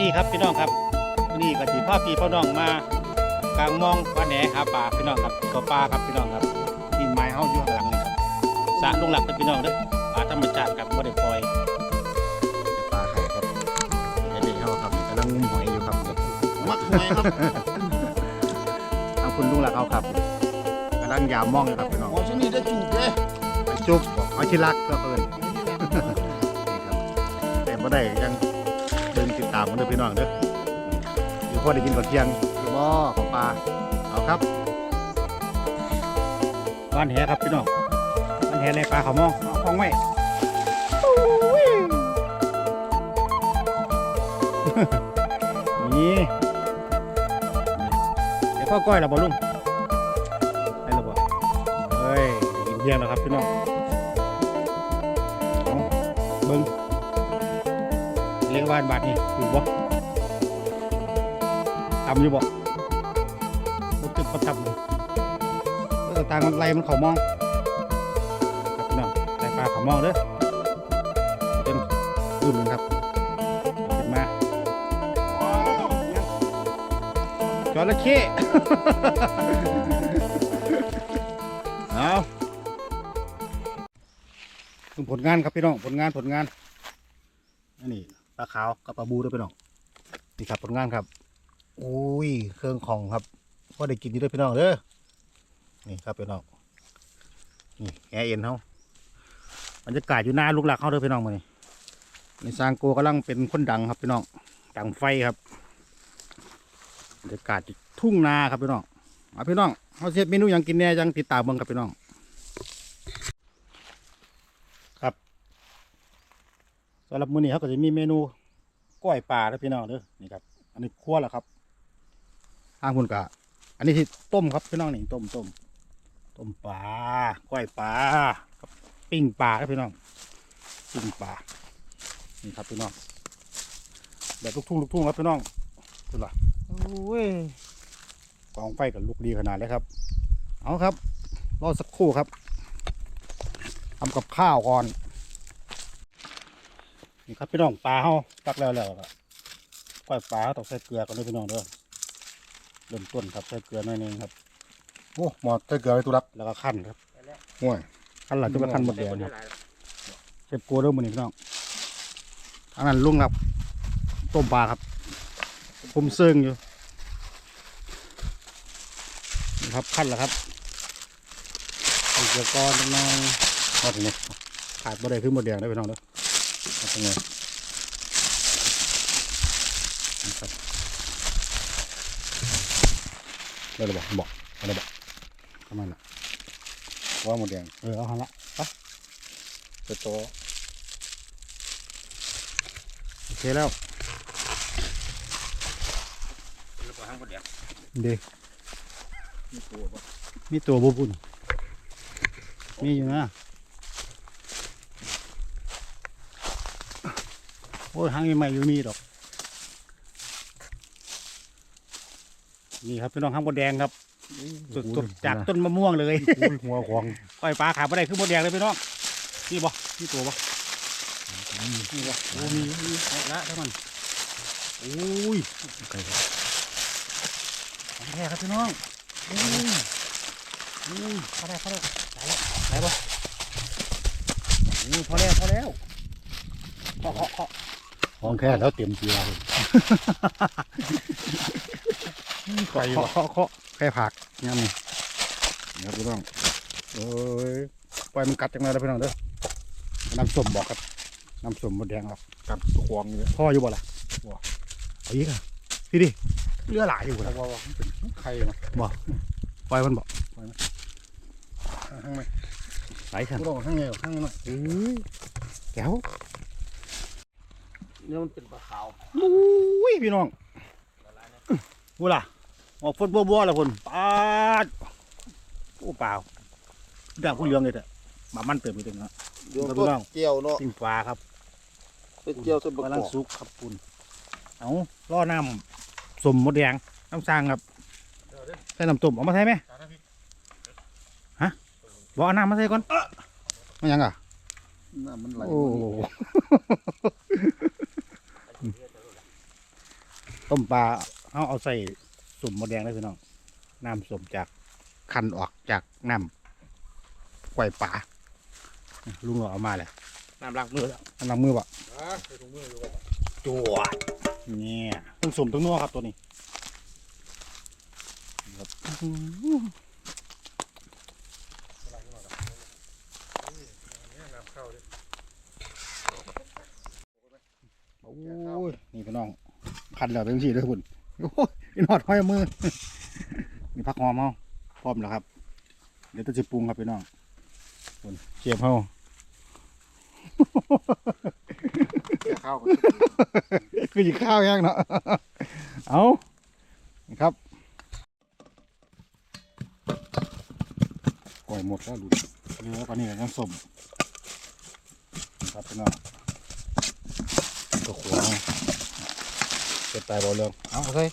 ดีครับพี่น้องครับวันนี้ก็สิพาพี่พ่อน้องมากลางมองว่าแหนหาปลาพี่น้องครับก็ปลาครับพี่น้องครับที่ไม้เฮาอยู่ข้างหลังนี่ครับสระลุงหลักครับพี่น้องเด้อปลาธรรมชาติครับบ่ได้ปล่อยแต่ปลาเขาครับเด็กๆเฮาครับกำลังงุมหอยอยู่ครับมักหวยครับทางคุณลุงหลักเฮาครับกำลังยามมองอยู่ครับพี่น้องหมอชนิดได้จูบเลยไปจุ๊บบอกหอยชิลักก็เพิ่นนี่ครับแต่บ่ได้ยังเดินติดตามกันเด้อพี่น้องเด้อเดี๋ยวพอได้กินก่อนเที่ยงอยู่บ่ของปลาเอาครับบ้านแหครับพี่น้องบ้านแหในปลาเขามองเอาคล้องไว้นี่เดี๋ยวพ่อก้อยเราบ่ลุงได้แล้วบ่เฮ้ยได้กินเที่ยงแล้วครับพี่น้องเอาเบิ่ง เลี้ยงบ้านบาทนี่อยู่บ่ทำอยู่บ่รถตึกประทับเลยเออทางมันไล่มันเขามองครับพี่น้องไล่ปลาเขามองเด้อเต็มรุ่นหนึงครับขึ้นมาจระเข้เอาผลงานครับพี่น้องผลงานผลงานอันนี้ ปลาขาวกับปลาบูด้วยพี่น้องนี่ครับผลงานครับอุ้ยเครื่องของครับก็ได้กินอยู่ด้วยพี่น้องเด้อนี่ครับพี่น้องนี่แอร์เอ็นเขาบรรยากาศอยู่หน้าลูกหลักเขาเด้อพี่น้องมานี่นี่ซางโกกำลังเป็นคนดังครับพี่น้องดังไฟครับบรรยากาศทุ่งนาครับพี่น้องมาพี่น้องเขาเสียเมนูหยังกินแน่ยังติดตามเบิ่งครับพี่น้อง ครับ สำหรับมื้อนี้เขาก็จะมีเมนูก้อยปลาแล้วพี่น้องเด้อนี่ครับ อันนี้คั่วแล้วครับทางคุณกะอันนี้ที่ต้มครับพี่น้องนี่ต้มต้มต้มปลาก้อยปลากับปิ้งปลาครับพี่น้องปิ้งปลานี่ครับพี่น้องแบบลูกทุ่งลูกทุ่งครับพี่น้องดูล่ะโอ้ยกองไฟกับลูกดีขนาดเลยครับ เอาครับรอสักครู่ครับทำกับข้าวก่อน นี่ครับพี่น้องปลาเฮาตักแล้วแล้วครับก้อยปลาต้องใส่เกลือก่อนเลยพี่น้องเด้อเริ่มต้นครับใส่เกลือหน่อยหนึงครับโอ้หมอใส่เกลือไปตุลักแล้วก็ขั้นครับห่วยขั้นหลังจะไปขั้นหมดแดงครับเชฟโกเริ่มมือนี่พี่น้องอันนั้นลุงครับต้มปลาครับ ผมเซิงอยู่นี่ครับขั้นแล้วครับอีกเดี๋ยวก้อนน้องทอดนี่ขาดบ่ได้ขึ้นหมดแดงได้อพี่น้องเด้อ เอาตรงนี้นี่ครับได้เลยบอกบอกเอาเลยบอกประมาณน่ะ ว่าหมดแดง เออเอาหันละไป จะโต โอเคแล้วเด็ มีตัวปะ มีตัวบุบุนมีอยู่นะ อ้ยหางใหม่ๆอยู่มีดอก นี่ครับพี่น้องหางบดแดงครับสดๆจากต้นมะม่วงเลยอุ้ยหัวควงก้อยปลาขาบ่ได้ขึ้นบดแดงเลยพี่น้องนี่บ่นี่ตัวบ่นี่บ่โอ้มีมีเอาละเท่ามันโอ้ยไก่ครับของแท้ครับพี่น้องโอ้ยโอ้ยพอแล้วพอแล้วได้แล้วได้บ่โอ้ยพอแล้วพอแล้วเคาะเคาะเคาะ ของแค่แล้วเต็มเกลือเลยเคาะเคาะเคาะเคาะแค่ผักนี่นี่นี่ครับพี่น้องเอ้ยปล่อยมันกัดจังเลยนะพี่น้องเด้อน้ำส้มบอกครับน้ำส้มบดแดงครับกัดควงเนี่ยพ่ออยู่บ่ล่ะบ่เอาอีกอะพี่ดิเรือหลายอยู่เพนะราะว่ามันเป็นไข่เนาะปล่อยมันบอกข้างในไหลฉันพี่น้องข้างในข้างในเนาะเอ้ยแก้ว เนี่ยมันเป็นปลาขาวอุ้ยพี่น้องกูล่ะออกฝนบัวบัวๆละคนปาดโอ้เปล่าด่างผู้เหลืองเลยแต่บามันเติมไปเต็มนะเดี๋ยวพี่ต้นน้องเจียวเนาะปิ้งปลาครับเป็นเจียวส่วนประกำกลังอบสุกครับคุณเอาล่อน้ำสมมดแดงน้ำสร้างครับใส่น้ำต้มเอามาใส่ไหมฮะบอกเอาน้ำมาใส่ก่อนไม่ยังอะน้ำมันไหลโอ้โห ต้มปลาเอาเอาใส่สุ่มมดแดงได้พี่น้องน้ำสุ่มจากคันออกจากน้ำกล้วยป่าลุงเอามาเลยน้ำล้างมือแล้วอันน้ำมือบ่อ่าใส่ถุงมืออยู่ก่อนจวดเนี่ยต้องสุ่มต้องนัวครับตัวนี้ครับอื้อหือ น้ำเข้าดิ โอ้ยนี่พี่น้อง พันแล้วเป็นสี่เลยคุณโอ้ยนอดห้อยมือนี่พักหอมเอาพร้อมแล้วครับ เดี๋ยวต้องจะปรุงครับพี่น้องคุณเชียบเฮาแก่ข้าวคือหยิบข้าวยังเนาะเอานะครับก่อยหมดแล้วดูเยอะกว่านี้ก็ยังสมครับพี่น้องตัวขวา งเกิดตายบ่เรื่องเอาเอาใส่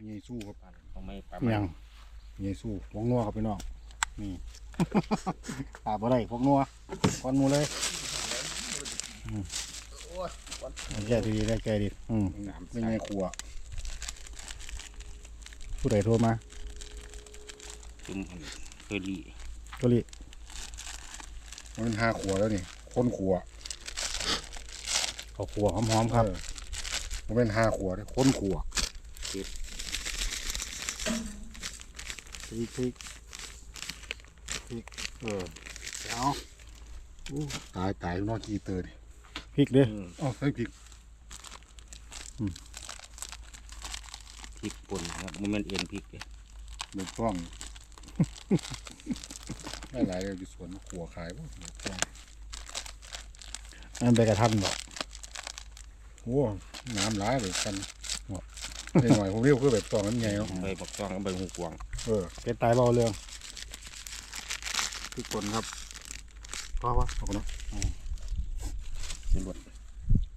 ยี่สู้ครับต้องไม่ปลาเมียงยี่สู้พวงนัวครับพี่น้องนี่ขาบ่ได้พวกนัวก้อนหมูเลยอืมแก่ดีๆได้แก่ดีอืมน้ำเป็นไงครัวผู้ใดโทรมาจุ่มอันเคยรีตัวลิ มันห้าขวแล้วนี่คนขวเขาครัวหอมๆครับ เออมันเป็นห้าขวเลยคนขวพริกพริกพริกเออเอาตายตายนอกกีเตอร์ดิพริกเด้ออ๋อใส่พริกพริกป่นครับมันเป็นเอ็นพริกเลยเบ็ดป้อง ได้หลายเลยอยู่สวนขวขายป่ะเบ็ดป้องนั่นไปกระทันบอกโอ้น้ำร้ายเลยกันไอ้หน่อยผมเรียกคือเบ็ดป้องนั้นไงเนาะใบบักตองกับใบหูกวางเออเกิดตายเบาเรื่องพริกป่นครับพอปะเอาคนเนาะเป็นบด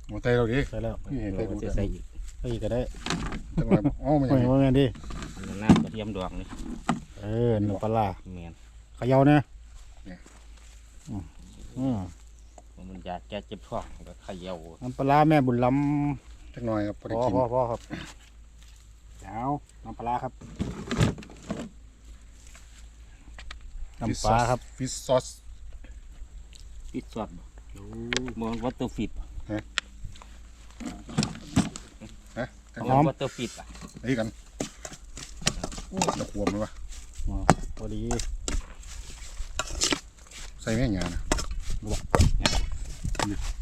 หัวใจเราดิใส่แล้วนี่เห็นใจเรากูจะจะใส่อีกใส่อีกก็ได้จังหวะอ๋อมันไม่ยังไงว่าไงดิอันนั้นน้ำกระเทียมดองนี่เออหนูปลาร้าแมนเขย่าเนี่ยอืมอืมมันอยากแก้เจ็บท้องก็เขย่าน้ำปลาร้าแม่บุญล้จักหน่อยครับพอำได้พอกินพอพอครับเอาน้ำปลาร้าครับน้ำปลาครับฟิชซอสปิดซอสบ่มอนวัตเตอร์ฟิตฮะมอนวัตเตอร์ฟิตอะไอ้กันโอ้ตะขวมเลยวะอ๋อพอดี ใส่แม่งงานนะ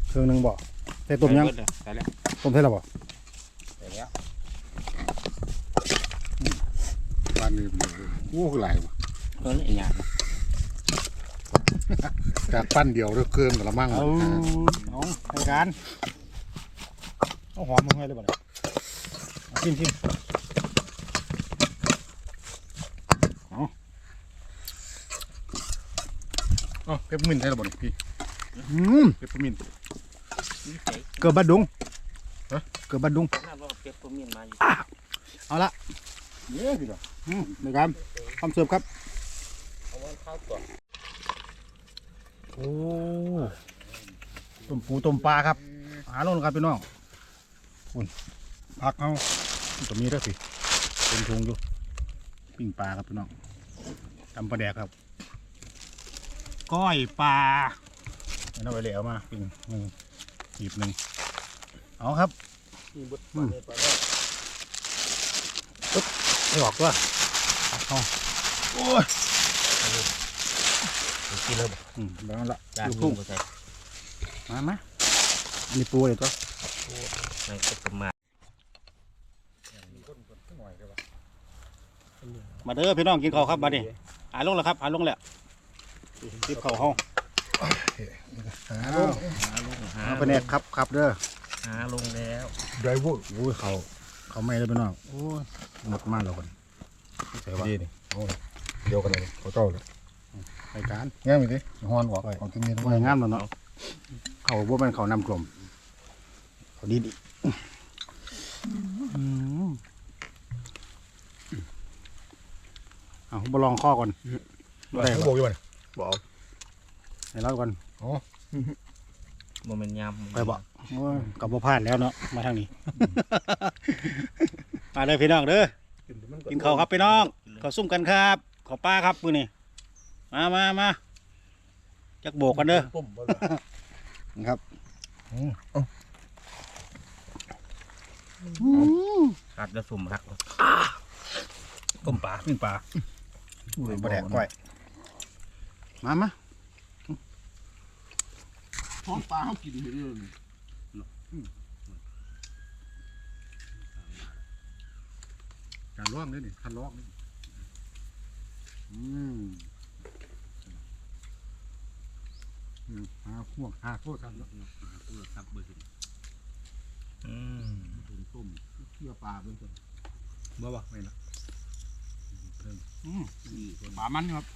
เครื่องหนึงบ่ใส่ต้มยังใส่แล้วต้มใส่แล้วบ่ใส่แล้วบ้านนี้เป็นเลยโอ้คือหลายวะเออนี่อย่างจากปั้นเดียวเด้อเครื่องกับละมั่งเอาเอาในการเอาหอมมาให้เลยบ่เนี่ยเอาชิมชิม อ๋อเปปเปอร์มินต์ใช่หรือเปล่านี่พี่อืมเปปเปอร์มินต์ นี่ใส่เกือบบัดดุงฮะ เกือบบัดดุงน้ำว่าเปรี้ยวตัวมีนมาอยู่เอาละเยอะพี่เหรออืมในการทำเสิร์ฟครับเอาไว้ข้าวตัวโอ้ต้มปูต้มปลาครับหาลงครับพี่น้องคุณพักเขาตรงนี้ด้วยสิเป็นทุงอยู่ปิ้งปลาครับพี่น้องตำปลาแดกครับ ก้อยปลาเอาไปเหลวมาปิ้งหนึ่งหีบหนึ่งเอาครับนี่บดอืมปลาเนี่ยไม่ออกตัวเอาโอ้ยกินเลยอืมแล้วนั่นละจานดูนี้พุ่งก็ใส่มามาอันนี้ปูเลยตัวในกระมาหน่อยได้ปะมาเด้อพี่น้องกินข้าวครับมาดิหาลงแล้วครับหาลงแล้ว รีบเข้าห้องหาหาลงหาเอาไปแนกครับครับเด้อหาลงแล้วไดรเวอร์โอ้ยเขาเขาไม่ได้พี่น้องโอ้ยหมดมากแล้วคนใส่ว่าดีนี่โอ้ยเดียวกันเลยเขาเจ้าเลยไปการง่ายไหมดิฮอนออกของที่มีทั้งหมไม่ดงามแล้วเนาะเขาบ่เป็นเขานำกลมเขาดีดีอืมเอาบลองข้อก่อนบ่ได้เขาบ่บอกอยู่มัน บอกให้เราก่อนอ๋อโมเมนต์ยามไปบ่โอ้ยกับบ่ผ่านแล้วเนาะมาทางนี้ มาเลยพี่น้องเด้อกินข้าวครับพี่น้องข้าวซุ่มกันครับข้าวปลาครับมื้อนี้มามามาจักโบกกันเด้อต้มบ่ครับขาดกระสุ่มหักต้มปลาปิ้งปลาบ่แดกก้อย มามาท้องปลาเขากินไปเรื่อยการร้องนี่นี่คันร้องนี่อืมอืมหาพวกหาโคตรกันแล้วครับเบอร์สิอืมต้มต้มเคี่ยวปลาเพิ่นก่อนบ่บ่ไม่ละอืมปลามันครับ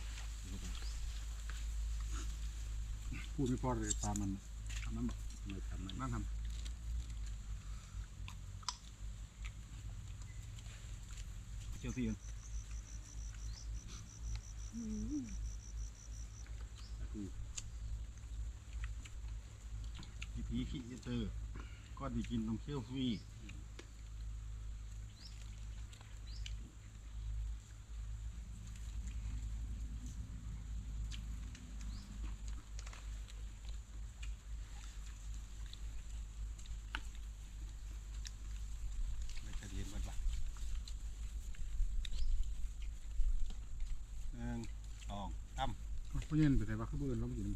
พูดไม่พอเลยปลามันทำนั้นบอกไม่ทำนั่นทำเชียวพี่พี่พีขี้เตอร์ก็ดีกินต้องเคี่ยวฟรีไม่เคยเห็นมันปะหนึ่งสองสามำ เพราะเย็นไปไหนว่าเขาเบื่อเราไม่กิน